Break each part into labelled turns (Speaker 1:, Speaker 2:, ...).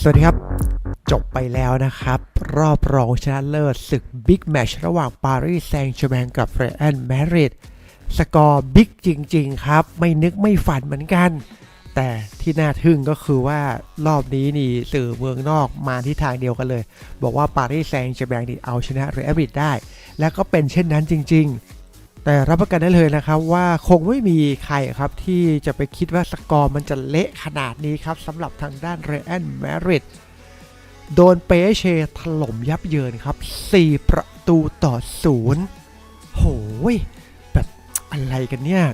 Speaker 1: สวัสดีครับ จบไปแล้วนะครับ รอบรองชนะเลิศศึกบิ๊กแมชระหว่างปารีสแซงต์แชร์แมงกับเรอัลมริดสกอร์บิ๊กจริง ๆ ครับ ไม่นึกไม่ฝันเหมือนกัน แต่ที่น่าทึ่งก็คือว่ารอบนี้นี่สื่อเมืองนอกมาที่ทางเดียวกันเลย บอกว่าปารีสแซงต์แชร์แมงนี่เอาชนะเรอัลมาดริดได้ และก็เป็นเช่นนั้นจริง ๆ แต่รับประกันได้เลยนะครับว่าคงไม่มีใครครับที่จะไปคิดว่าสกอร์มันจะเละขนาดนี้ครับสำหรับทางด้านเรอัลมดริดโดนเปเชถล่มยับเยินครับ 4 ประตูต่อศูนย์โหยแบบอะไรกันเนี่ย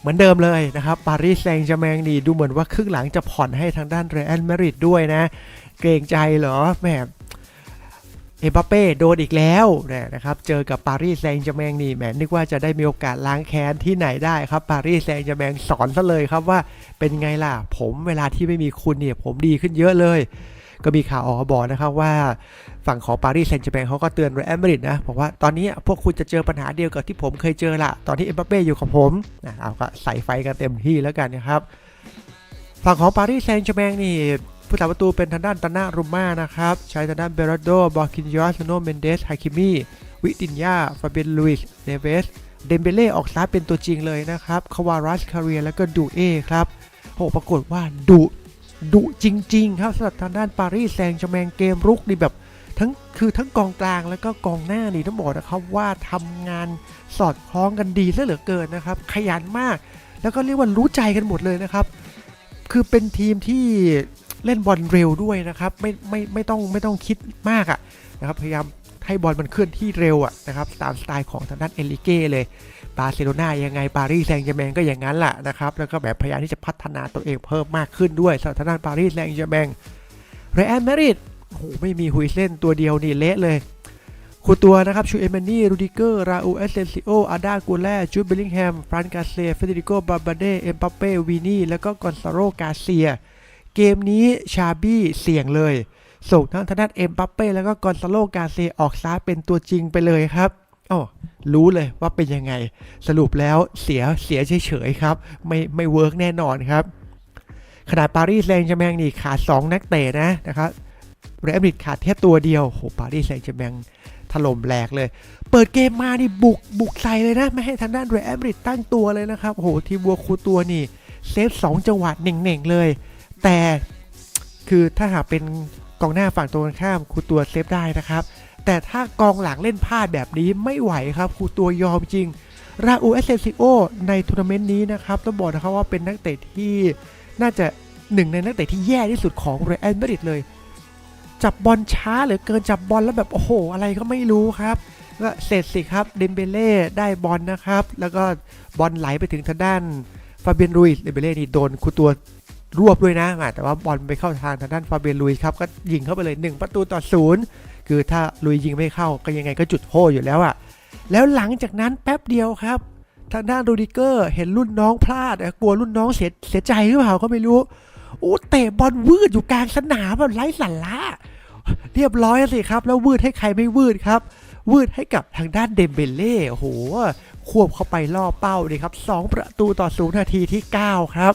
Speaker 1: เหมือนเดิมเลยนะครับปารีสแซงต์แชร์แมงนี่ดูเหมือนว่าครึ่งหลังจะผ่อนให้ทางด้านเรอัลมดริดด้วยนะ เกรงใจเหรอแหม เอ็มบัปเป้โดนอีกแล้วนะครับ เจอกับปารีสแซงต์แมงนี่แหมนึกว่าจะได้มีโอกาสล้างแค้นที่ไหนได้ครับปารีสแซงต์แมงสอนซะเลยครับว่าเป็นไงล่ะ ผมเวลาที่ไม่มีคุณเนี่ยผมดีขึ้นเยอะเลย ก็มีข่าวออกมาบอกนะครับว่าฝั่งของปารีสแซงต์แมงเขาก็เตือนเรอัลมาดริดนะบอกว่าตอนนี้พวกคุณจะเจอปัญหาเดียวกับที่ผมเคยเจอละตอนที่เอ็มบัปเป้อยู่กับผมนะเอาก็ใส่ไฟกันเต็มที่แล้วกันนะครับฝั่งของปารีสแซงต์แมงนี่ ผู้สาประตูเป็นทางด้านตานารุมมานะครับใช้ทางด้านเบรโดบอร์คินยอสโนเมนเดสไฮคิมีวิตินยาฟาเบนลุยส์เนเวสเดมเบเล่ออกซ้ายเป็นตัวจริงเลยนะครับคาวารัสคาเรียแล้วก็ดูเอครับโหปรากฏว่าดุดุจริง ๆ ครับสำหรับทางด้านปารีสแซงต์แชมงเกมรุกนี่แบบทั้งคือทั้งกองกลางแล้วก็กองหน้านี่ต้องบอกนะครับว่าทำงานสอดคล้องกันดีซะเหลือเกินนะครับ ขยันมาก แล้วก็เรียกว่ารู้ใจกันหมดเลยนะครับ คือเป็นทีมที่ เล่นบอลเร็วด้วยนะครับไม่ไม่ไม่ต้องไม่ต้องคิดมากอะนะครับพยายามให้บอลมันเคลื่อนที่เร็วอะนะครับตามสไตล์ของทางด้านเอลิเก้เลยบาร์เซโลนายังไงปารีสแซงต์แชร์แมงก็อย่างนั้นแหละนะครับแล้วก็แบบพยายามที่จะพัฒนาตัวเองเพิ่มมากขึ้นด้วยสำหรับทางด้านปารีสแซงต์แชร์แมงเรอัลมาดริดโอ้โหไม่มีฮุยเล่นตัวเดียวนี่เละเลยคูตัวนะครับชูเอเมนี่รูดิเกอร์ ราอูเอสเซนซิโอ อาดากูแลจูดเบลลิงแฮม ฟรานกาเซเฟเดริโก บาบาเดเอ็มปัปเป้ วีนี่ แล้วก็กอนซาโร กาเซีย เกมนี้ชาบี้เสี่ยงเลย ส่งทั้งทางด้านเอ็มปัปเป้แล้วก็กอนซาโลกาเซออกซ้ายเป็นตัวจริงไปเลยครับอ๋อรู้เลยว่าเป็นยังไง สรุปแล้วเสียเสียเฉยๆครับ ไม่ไม่เวิร์กแน่นอนครับ ขนาดปารีสแซงต์แชร์แมงนี่ขาด2นักเตะนะนะครับเรอัลมาดริดขาดแค่ตัวเดียวโหปารีสแซงต์แชร์แมงถล่มแหลกเลย เปิดเกมมานี่บุกบุกใส่เลยนะ ไม่ให้ทางด้านเรอัลมาดริดตั้งตัวเลยนะครับโหทีมวัวคูตัวนี่เซฟสองจังหวะเน่งๆเลย แต่คือถ้าหากเป็นกองหน้าฝั่งตรงข้ามครูตัวเซฟได้นะครับ แต่ถ้ากองหลังเล่นพลาดแบบนี้ไม่ไหวครับครูตัวยอมจริง ราอูเอสเซซิโอในทัวร์นาเมนต์นี้นะครับต้องบอกนะครับว่าเป็นนักเตะที่น่าจะหนึ่งในนักเตะที่แย่ที่สุดของเรอัลมาดริดเลย จับบอลช้าเหลือเกินจับบอลแล้วแบบโอ้โห อะไรก็ไม่รู้ครับก็เสร็จสิครับเดมเบเล่ได้บอลนะครับ แล้วก็บอลไหลไปถึงทางด้านฟาเบียนรุยเดมเบเล่นี่โดนคูตัว รวบด้วยนะ แต่ว่าบอลไปเข้าทางทางด้านฟาเบียนลุยครับก็ยิงเข้าไปเลย 1 ประตูต่อศูนย์คือถ้าลุยยิงไม่เข้าก็ยังไงก็จุดโทษอยู่แล้วอะแล้วหลังจากนั้นแป๊บเดียวครับ ทางด้านโรดิเกอร์เห็นรุ่นน้องพลาดกลัวรุ่นน้องเสียเสียใจหรือเปล่าก็ไม่รู้โอ้เตะบอลวืดอยู่กลางสนามแบบไร้สาระเรียบร้อยสิครับ แล้ววืดให้ใครไม่วืดครับวืดให้กับทางด้านเดมเบเล่โอ้โหควบเข้าไปล่อเป้าเลยครับสองประตูต่อศูนย์นาทีที่ 9 ครับ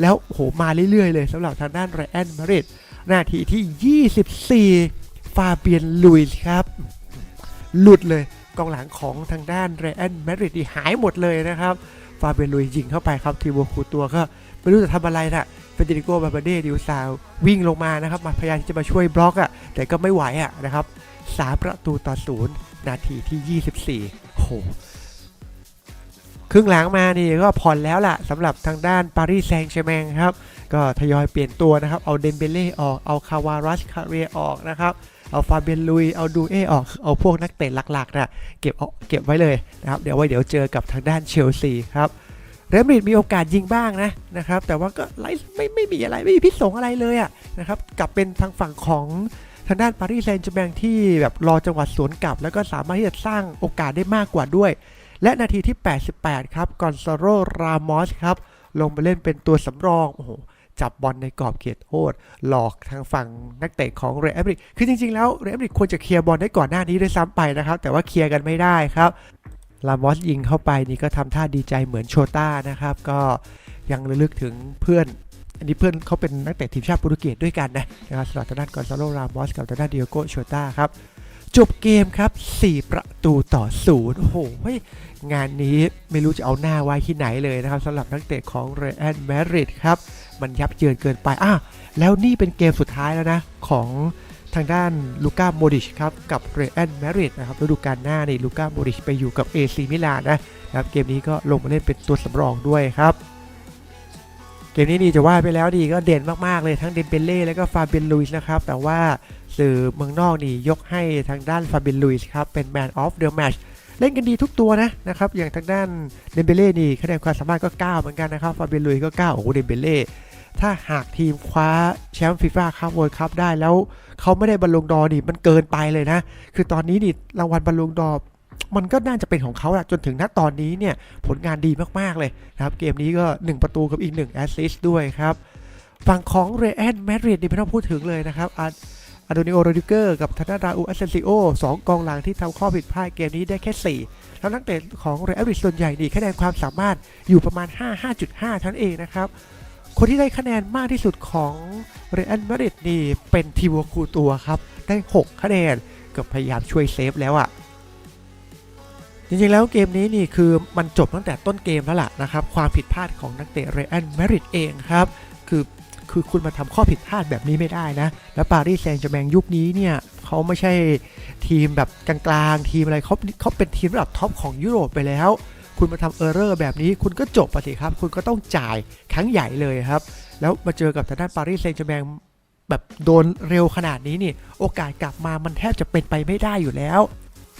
Speaker 1: แล้วโหมาเรื่อยๆเลยสำหรับทางด้านไรอันมาริดนาทีที่ 24 ฟาเบียนลุยส์ครับ หลุดเลยกองหลังของทางด้านไรอันมาริดหายหมดเลยนะครับ ฟาเบียนลุยส์ยิงเข้าไปครับทีโวคูตัวก็ไม่รู้จะทำอะไรน่ะเฟเดริโกบาบาเดดิวซาววิ่งลงมานะครับมาพยายามที่จะมาช่วยบล็อกอะ่ะแต่ก็ไม่ไหวอะ่ะนะครับสามประตูต่อศูนย์นาทีที่ 24โห ครึ่งหลังมานี่ก็ผ่อนแล้วล่ะสำหรับทางด้านปารีสแซงต์แชร์แมงครับ ก็ทยอยเปลี่ยนตัวนะครับ เอาเดมเบเล่ออก เอาคาวารัสคาเรียออกนะครับ เอาฟาเบียนลุย เอาดูเอออก เอาพวกนักเตะหลักๆนะเก็บเอาเก็บไว้เลยนะครับ เดี๋ยวไว้เดี๋ยวเจอกับทางด้านเชลซีครับเรอัลมาดริดมีโอกาสยิงบ้างนะนะครับแต่ว่าก็ไล่ไม่ไม่มีอะไรไม่มีพิษสงอะไรเลยอะนะครับกลับเป็นทางฝั่งของทางด้านปารีสแซงต์แชร์แมงที่แบบรอจังหวะสวนกลับ แล้วก็สามารถที่จะสร้างโอกาสได้มากกว่าด้วย และนาทีที่ 88 ครับกอนซาโรรามอสครับ ลงไปเล่นเป็นตัวสำรอง โอ้โห จับบอลในกรอบเขตโทษหลอกทางฝั่งนักเตะของเรอัลมาดริดคือจริงๆแล้วเรอัลมาดริดควรจะเคลียร์บอลได้ก่อนหน้านี้ด้วยซ้ำไปนะครับ แต่ว่าเคลียร์กันไม่ได้ครับรามอสยิงเข้าไปนี่ก็ทำท่าดีใจเหมือนโชต้านะครับ ก็ยังระลึกถึงเพื่อน อันนี้เพื่อนเขาเป็นนักเตะทีมชาติโปรตุเกสด้วยกันนะนะครับสำหรับทางด้านกอนซาโลรามอสกับทางด้านเดียโกโชต้าครับ จบเกมครับ 4 ประตูต่อศูนย์โอ้โหงานนี้ไม่รู้จะเอาหน้าไว้ที่ไหนเลยนะครับสำหรับนักเตะของเรอัลมาดริดครับ มันยับเยินเกินไปอะแล้วนี่เป็นเกมสุดท้ายแล้วนะของทางด้านลูก้าโมดิชครับกับเรอัลมาดริดนะครับฤดูกาลหน้านี่ลูก้าโมดิชไปอยู่กับเอซีมิลานนะครับเกมนี้ก็ลงมาเล่นเป็นตัวสำรองด้วยครับ เกมนี้นี่จะว่าไปแล้วดีก็เด่นมาก ๆ เลยทั้งเดมเบเล่แล้วก็ฟาเบนลุยส์นะครับ แต่ว่าสื่อเมืองนอกนี่ยกให้ทางด้านฟาเบนลุยส์ครับ เป็นแมนออฟเดอะแมชเล่นกันดีทุกตัวนะนะครับ อย่างทางด้านเดมเบเล่นี่คะแนนความสามารถก็ 9 เหมือนกันนะครับฟาเบนลุยส์ก็ 9 โอ้โหเดมเบเล่ถ้าหากทีมคว้าแชมป์ฟีฟ่าคัพเวิลด์คัพได้แล้วเขาไม่ได้บอลลงดอนี่มันเกินไปเลยนะ คือตอนนี้นี่รางวัลบอลลงดอ มันก็น่าจะเป็นของเขาหละจนถึงณตอนนี้เนี่ยผลงานดีมากๆเลยนะครับ เกมนี้ก็ 1 ประตูกับอีก 1 แอสซิสต์ด้วยครับ ฝั่งของเรอัลมาดริดนี่ไม่ต้องพูดถึงเลยนะครับอาอาโดนิโอโรดิเกอร์กับธนาราอูอัสเซนซิโอสองกองหลังที่ทำข้อผิดพลาดเกมนี้ได้แค่ 4 แล้วนักเตะของเรอัลมดริดส่วนใหญ่นี่คะแนนความสามารถอยู่ประมาณ 5 5.5เท่านั้นเองนะครับ คนที่ได้คะแนนมากที่สุดของเรอัลมาดริดนี่เป็นทีโวคูตัวครับ ได้ 6 คะแนนกับพยายามช่วยเซฟแล้วอะ จริงๆ แล้วเกมนี้นี่คือมันจบตั้งแต่ต้นเกมแล้วล่ะนะครับ ความผิดพลาดของนักเตะเรอัลมาริดเองครับ คือคือคุณมาทำข้อผิดพลาดแบบนี้ไม่ได้นะ แล้วปารีสแซงต์แชร์แมงยุคนี้เนี่ยเขาไม่ใช่ทีมแบบกลางๆ ทีมอะไรเขาเขาเป็นทีมระดับท็อปของยุโรปไปแล้ว คุณมาทำเออร์เรอร์แบบนี้คุณก็จบไปสิครับ คุณก็ต้องจ่ายครั้งใหญ่เลยครับ แล้วมาเจอกับทางด้านปารีสแซงต์แชร์แมงแบบโดนเร็วขนาดนี้นี่โอกาสกลับมามันแทบจะเป็นไปไม่ได้อยู่แล้ว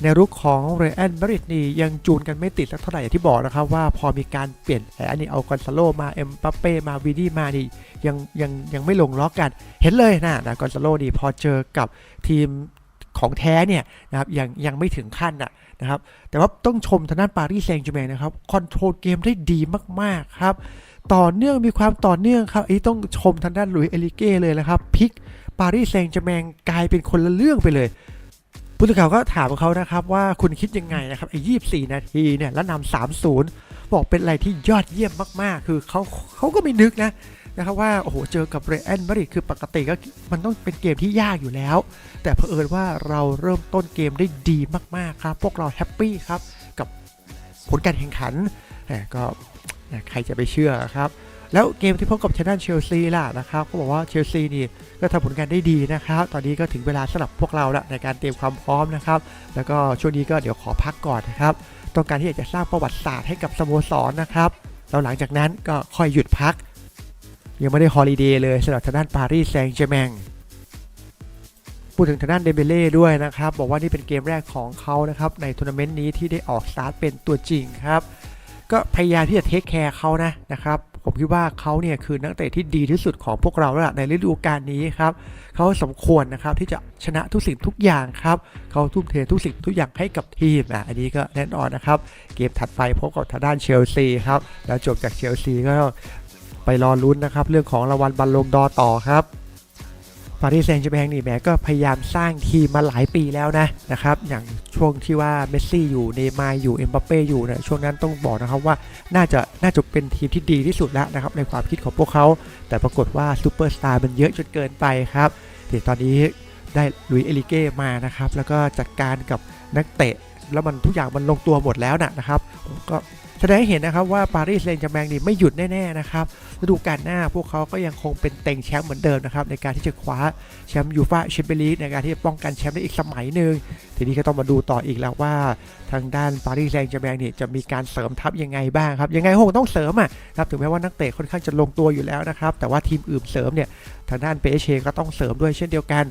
Speaker 1: ในรุกของเรอัลมาดริดนี่ยังจูนกันไม่ติดสักเท่าไหร่อย่างที่บอกนะครับว่าพอมีการเปลี่ยนแผนนี่เอากอนซาโลมาเอ็มปัปเป้มาวีดี้มานี่ยังยังยังไม่ลงล็อกกัน เห็นเลยนะนะกอนซาโลนี่พอเจอกับทีมของแท้เนี่ยนะครับยังยังไม่ถึงขั้นน่ะนะครับแต่ว่าต้องชมทางด้านปารีสแซงต์แชร์แมงนะครับคอนโทรลเกมได้ดีมากๆครับต่อเนื่องมีความต่อเนื่องครับอันนี้ต้องชมทางด้านลุยเอลิเก้เลยนะครับพลิกปารีสแซงต์แมงกลายเป็นคนละเรื่องไปเลย ผู้สื่อข่าวก็ถามเขานะครับว่าคุณคิดยังไงนะครับไอ้ยี่สี่นาทีเนี่ยแล้วนำสามศูนย์บอกเป็นอะไรที่ยอดเยี่ยมมากๆ คือเขาเขาก็ไม่นึกนะนะครับว่าโอ้โหเจอกับเรอัลมาริดคือปกติก็มันต้องเป็นเกมที่ยากอยู่แล้ว แต่เผอิญว่าเราเริ่มต้นเกมได้ดีมากๆครับ พวกเราแฮปปี้ครับกับผลการแข่งขันแหมก็แหมใครจะไปเชื่อครับ แล้วเกมที่พบกับชนะเชลซีล่ะนะครับก็บอกว่าเชลซีนี่ก็ทำผลงานได้ดีนะครับ ตอนนี้ก็ถึงเวลาสำหรับพวกเราแล้วในการเตรียมความพร้อมนะครับ แล้วก็ช่วงนี้ก็เดี๋ยวขอพักก่อนนะครับ ต้องการที่อยากจะสร้างประวัติศาสตร์ให้กับสโมสรนะครับแล้วหลังจากนั้นก็ค่อยหยุดพัก ยังไม่ได้ฮอลิเดย์เลยสำหรับทางด้านปารีสแซงต์แชร์แมงพูดถึงทางด้านเดเบเล่ด้วยนะครับ บอกว่านี่เป็นเกมแรกของเขานะครับในทัวร์นาเมนต์นี้ที่ได้ออกสตาร์ทเป็นตัวจริงครับ ก็พยายามที่จะเทคแคร์เขานะนะครับ ผมคิดว่าเขาเนี่ยคือนักเตะที่ดีที่สุดของพวกเราแล้วในฤดูกาลนี้ครับเขาสมควรนะครับที่จะชนะทุกสิ่งทุกอย่างครับเขาทุ่มเททุกสิ่งทุกอย่างให้กับทีมอะอันนี้ก็แน่นอนนะครับ เกมถัดไปพบกับทางด้านเชลซีครับแล้วจบจากเชลซีก็ไปรอลุ้นนะครับเรื่องของรางวัลบอลลงดอต่อครับ ปารีสแซงต์แชร์แมงนี่แหมก็พยายามสร้างทีมมาหลายปีแล้วนะนะครับอย่างช่วงที่ว่าเมสซี่อยู่เนย์มาร์อยู่เอ็มบัปเป้อยู่เนี่ยช่วงนั้นต้องบอกนะครับว่าน่าจะน่าจะเป็นทีมที่ดีที่สุดแล้วนะครับในความคิดของพวกเขา แต่ปรากฏว่าซูเปอร์สตาร์มันเยอะจนเกินไปครับเดี๋ยวตอนนี้ได้ลุยเอลิเก้มานะครับแล้วก็จัดการกับนักเตะ แล้วมันทุกอย่างมันลงตัวหมดแล้วนะนะครับผมก็ แสดงให้เห็นนะครับว่าปารีสแซงต์แชร์แมงนี่ไม่หยุดแน่ๆนะครับฤดูกาลหน้าพวกเขาก็ยังคงเป็นเต็งแชมป์เหมือนเดิมนะครับในการที่จะคว้าแชมป์ยูฟ่าแชมเปี้ยนลีกในการที่จะป้องกันแชมป์ได้อีกสมัยหนึ่งทีนี้ก็ต้องมาดูต่ออีกแล้วว่า ทางด้านปารีสแซงต์แชร์แมงนี่จะมีการเสริมทัพยังไงบ้างครับยังไงคงต้องเสริมอะครับถึงแม้ว่านักเตะค่อนข้างจะลงตัวอยู่แล้วนะครับแต่ว่าทีมอื่นเสริมเนี่ยทางด้านเปเชก็ต้องเสริมด้วยเช่นเดียวกัน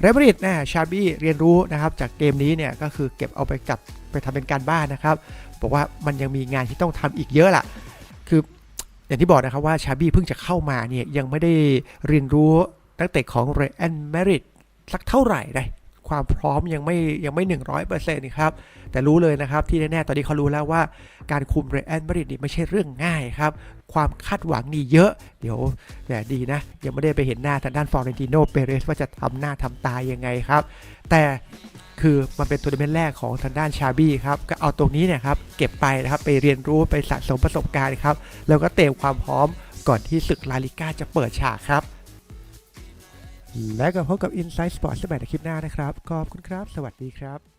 Speaker 1: เรอัลมาดริดนะชาบี้เรียนรู้นะครับจากเกมนี้เนี่ยก็คือเก็บเอาไปกลับไปทำเป็นการบ้านนะครับ บอกว่ามันยังมีงานที่ต้องทำอีกเยอะล่ะ คืออย่างที่บอกนะครับว่าชาบี้เพิ่งจะเข้ามาเนี่ยยังไม่ได้เรียนรู้นักเตะของเรอัลมริดสักเท่าไหร่นะความพร้อมยังไม่ยังไม่ 100%นี่ครับ แต่รู้เลยนะครับที่แน่ๆตอนนี้เขารู้แล้วว่าการคุมเรอัลมาริดนี่ไม่ใช่เรื่องง่ายครับ ความคาดหวังนี่เยอะ เดี๋ยวแต่ดีนะ ยังไม่ได้ไปเห็นหน้าทางด้านฟอร์เรนติโนเปเรสว่าจะทำหน้าทำตายังไงครับ แต่ คือมันเป็นทัวร์นาเมนต์แรกของทางด้านชาบี้ครับก็เอาตรงนี้เนี่ยครับเก็บไปนะครับไปเรียนรู้ไปสะสมประสบการณ์ครับแล้วก็เตรียมความพร้อมก่อนที่ศึกลาลิก้าจะเปิดฉากครับ และก็พบกับ Inside Sports สมัยในคลิปหน้านะครับขอบคุณครับ สวัสดีครับ